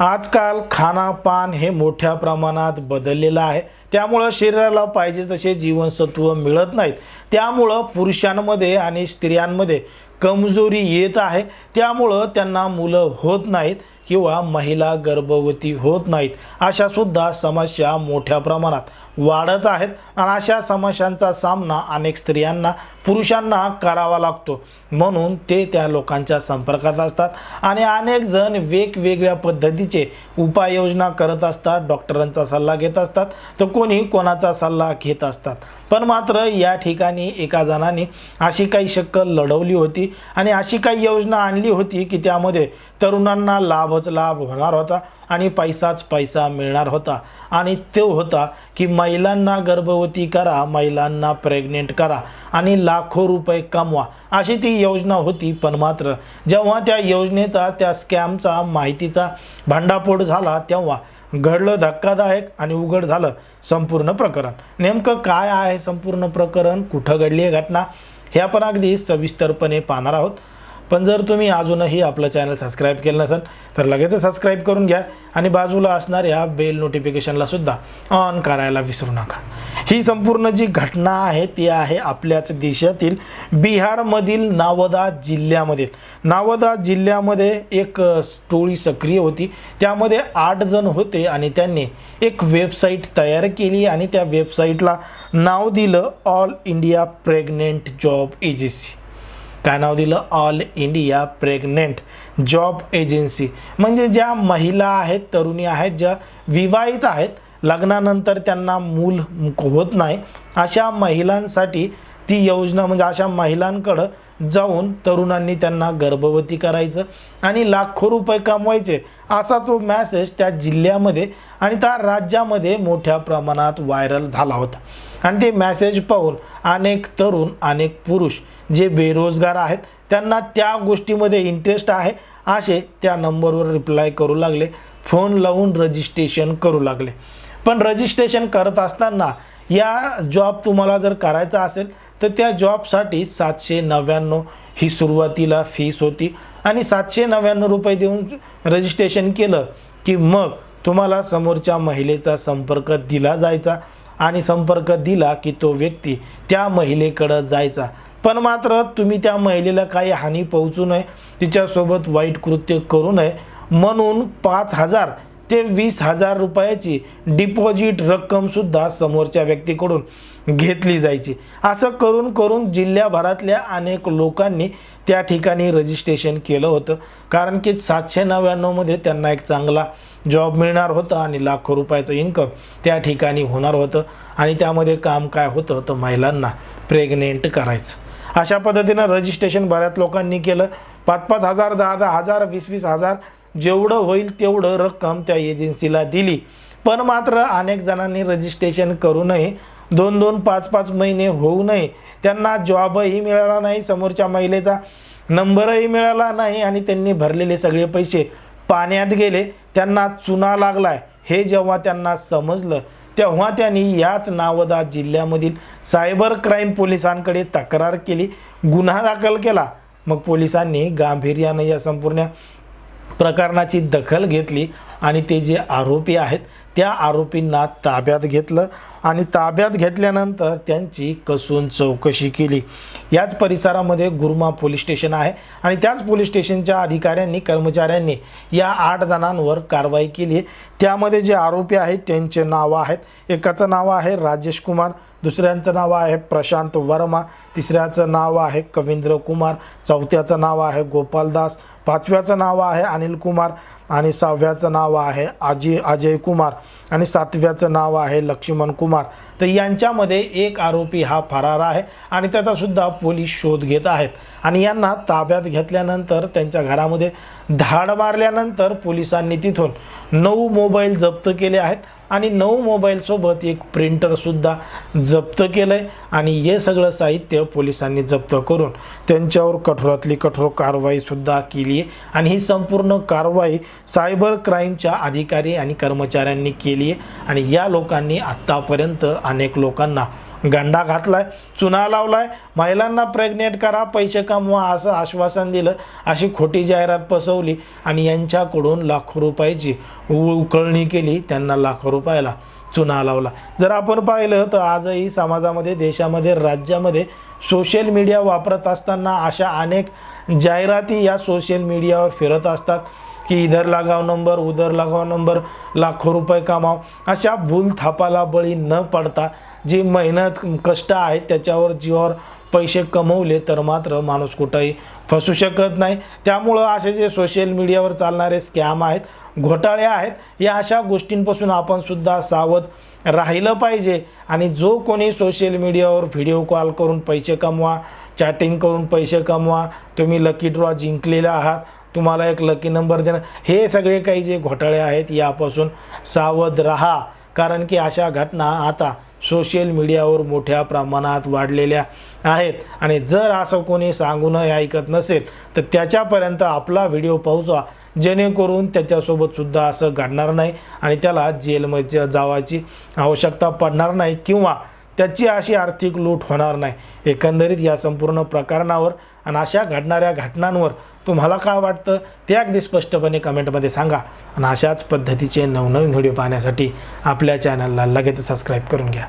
आजकाल खानापान हे मोठ्या प्रमाणात बदललेलं आहे. त्यामुळं शरीराला पाहिजे तसे जीवनसत्व मिळत नाहीत. त्यामुळं पुरुषांमध्ये आणि स्त्रियांमध्ये कमजोरी येत आहे. त्यामुळं त्यांना मुलं होत नाहीत. किंवा महिला गर्भवती होत नाहीत. अशा सुद्धा समस्या मोठ्या प्रमाणात वाढत आहेत आणि अशा समस्यांचा सामना अनेक स्त्रियांना पुरुषांना करावा लागतो. म्हणून ते त्या लोकांच्या संपर्कात असतात आणि अनेक जण वेगवेगळ्या पद्धतीचे उपाययोजना करत असतात डॉक्टरांचा सल्ला घेत असतात. तर कोणी कोणाचा सल्ला घेत असतात. पण मात्र या ठिकाणी एका जणाने अशी काही शक्कल लढवली होती आणि अशी काही योजना आणली होती की त्यामध्ये तरुणांना लाभच लाभ होणार होता आणि पैसाच पैसा मिळणार होता. आणि तो होता की महिलांना गर्भवती करा महिलांना प्रेग्नेंट करा आणि लाखो रुपये कमवा अशी ती योजना होती. पण मात्र जेव्हा त्या योजनेचा त्या स्कॅमचा माहितीचा भांडाफोड झाला तेव्हा घडलं धक्कादायक आणि उघड झालं संपूर्ण प्रकरण. नेमकं काय आहे संपूर्ण प्रकरण? कुठं घडली आहे घटना? हे आपण अगदी सविस्तरपणे पाहणार आहोत. पण जर तुम्ही अजूनही आपलं चॅनल सबस्क्राईब केलं नसेल तर लगेच सबस्क्राईब करून घ्या आणि बाजूला असणाऱ्या बेल नोटिफिकेशनला सुद्धा ऑन करायला विसरू नका. ही संपूर्ण जी घटना आहे ती आहे आपल्याच देशातील बिहारमधील नावदा जिल्ह्यामधील नावदा जिल्ह्यामध्ये एक टोळी सक्रिय होती. त्यामध्ये आठ जण होते आणि त्यांनी एक वेबसाईट तयार केली आणि त्या वेबसाईटला नाव दिलं all India pregnant job agency काय नाव दिलं all India pregnant job agency. म्हणजे ज्या महिला आहेत तरुणी आहेत ज्या विवाहित आहेत लग्नानंतर त्यांना मूल होत नाही अशा महिलांसाठी ती योजना म्हणजे अशा महिलांकडं जाऊन तरुणांनी त्यांना गर्भवती करायचं आणि लाखो रुपये कमवायचे असा तो मॅसेज त्या जिल्ह्यामध्ये आणि त्या राज्यामध्ये मोठ्या प्रमाणात व्हायरल झाला होता. आणि ते मॅसेज पाहून अनेक तरुण अनेक पुरुष जे बेरोजगार आहेत त्यांना त्या गोष्टीमध्ये इंटरेस्ट आहे असे त्या नंबरवर रिप्लाय करू लागले. फोन लावून रजिस्ट्रेशन करू लागले. पण रजिस्ट्रेशन करत असताना या जॉब तुम्हाला जर करायचा असेल तर त्या जॉबसाठी सातशे नव्याण्णव ही सुरुवातीला फीस होती. आणि सातशे नव्याण्णव रुपये देऊन रजिस्ट्रेशन केलं की मग तुम्हाला समोरच्या महिलेचा संपर्क दिला जायचा. आणि संपर्क दिला की तो व्यक्ती त्या महिलेकडं जायचा. पण मात्र तुम्ही त्या महिलेला काही हानी पोहोचू नये. तिच्यासोबत वाईट कृत्य करू नये. म्हणून पाच हजार ते वीस हजार रुपयाची डिपॉझिट रक्कमसुद्धा समोरच्या व्यक्तीकडून घेतली जायची. असं करून करून जिल्ह्याभरातल्या अनेक लोकांनी त्या ठिकाणी रजिस्ट्रेशन केलं होतं. कारण की सातशे नव्याण्णवमध्ये त्यांना एक चांगला जॉब मिळणार होता आणि लाखो रुपयाचं इन्कम त्या ठिकाणी होणार होतं. आणि त्यामध्ये काम काय होतं तर महिलांना प्रेग्नेंट करायचं. अशा पद्धतीनं रजिस्ट्रेशन बऱ्याच लोकांनी केलं. पाच पाच हजार दहा दहा हजार वीस वीस हजार जेवढं होईल तेवढं रक्कम त्या एजन्सीला दिली. पण मात्र अनेक जणांनी रजिस्ट्रेशन करू नये दोन दोन पाच पाच महिने होऊ नये. त्यांना जॉबही मिळाला नाही समोरच्या महिलेचा नंबरही मिळाला नाही आणि त्यांनी भरलेले सगळे पैसे पाण्यात गेले. त्यांना चुना लागलाय. हे जेव्हा त्यांना समजलं तेव्हा त्यांनी याच नावदा जिल्ह्यामधील सायबर क्राईम पोलिसांकडे तक्रार केली गुन्हा दाखल केला. मग पोलिसांनी गांभीर्यानं या संपूर्ण प्रकरणाची दखल घेतली आणि ते जे आरोपी आहेत त्या आरोपींना ताब्यात घेतलं. आणि ताब्यात घेतल्यानंतर त्यांची कसून चौकशी केली. याच परिसरामध्ये गुरुमा पोलीस स्टेशन आहे आणि त्याच पोलीस स्टेशनच्या अधिकाऱ्यांनी कर्मचाऱ्यांनी या आठ जणांवर कारवाई केली त्यामध्ये जे आरोपी आहेत त्यांचे नावं आहेत. एकाचं नाव आहे राजेश कुमार दुसऱ्यांचं नाव आहे प्रशांत वर्मा तिसऱ्याचं नाव आहे कवींद्र कुमार चौथ्याचं नाव आहे गोपालदास पाचव्याचं नाव आहे अनिल कुमार आणि सहाव्याचं नाव आहे अजय अजय कुमार आणि सातव्याचं नाव आहे लक्ष्मण कुमार. तर यांच्यामध्ये एक आरोपी हा फरार आहे आणि त्याचासुद्धा पोलीस शोध घेत आहेत. आणि यांना ताब्यात घेतल्यानंतर त्यांच्या घरामध्ये धाड मारल्यानंतर पोलिसांनी तिथून नऊ मोबाईल जप्त केले आहेत. आणि नऊ मोबाईलसोबत एक प्रिंटरसुद्धा जप्त केलं आहे आणि हे सगळं साहित्य पोलिसांनी जप्त करून त्यांच्यावर कठोरातली कठोर कारवाईसुद्धा केली आहे. आणि ही संपूर्ण कारवाई सायबर क्राईमच्या अधिकारी आणि कर्मचाऱ्यांनी केली आहे. आणि या लोकांनी आत्तापर्यंत अनेक लोकांना गंडा घातलाय चुना लावलाय महिलांना प्रेग्नेंट करा पैसे कमवा असं आश्वासन दिलं. अशी खोटी जाहिरात पसवली आणि यांच्याकडून लाखो रुपयाची उ- उकळणी केली त्यांना लाखो रुपयाला चुना लावला. जर आपण पाहिलं तर आजही समाजामध्ये देशामध्ये राज्यामध्ये सोशल मीडिया वापरत असताना अशा अनेक जाहिराती या सोशल मीडियावर फिरत असतात. की इधर लगाव नंबर उधर लगाव नंबर लाखो रुपये कमाव अशा भूल थापाला बळी न पडता जी मेहनत कष्ट आहेत त्याच्यावर जीवावर पैसे कमवले तर मात्र माणूस कुठंही फसू शकत नाही. त्यामुळं असे जे सोशल मीडियावर चालणारे स्कॅम आहेत घोटाळे आहेत या अशा गोष्टींपासून आपण सुद्धा सावध राहिलं पाहिजे. आणि जो कोणी सोशल मीडियावर व्हिडिओ कॉल करून पैसे कमवा चॅटिंग करून पैसे कमवा तुम्ही लकी ड्रॉ जिंकलेला आहात तुम्हाला एक लकी नंबर देणं. हे सगळे काही जे घोटाळे आहेत यापासून सावध राहा. कारण की अशा घटना आता सोशल मीडियावर मोठ्या प्रमाणात वाढलेल्या आहेत. आणि जर असं कोणी सांगूनही ऐकत नसेल तर त्याच्यापर्यंत आपला व्हिडिओ पोहोचवा. जेणेकरून त्याच्यासोबतसुद्धा असं घडणार नाही आणि त्याला जेलमध्ये जावायची आवश्यकता पडणार नाही किंवा त्याची अशी आर्थिक लूट होणार नाही. एकंदरीत या संपूर्ण प्रकरणावर आणि अशा घडणाऱ्या घटनांवर तुम्हाला काय वाटतं ते अगदी स्पष्टपणे कमेंटमध्ये सांगा. आणि अशाच पद्धतीचे नवनवीन व्हिडिओ पाहण्यासाठी आपल्या चॅनलला लगेच सबस्क्राईब करून घ्या.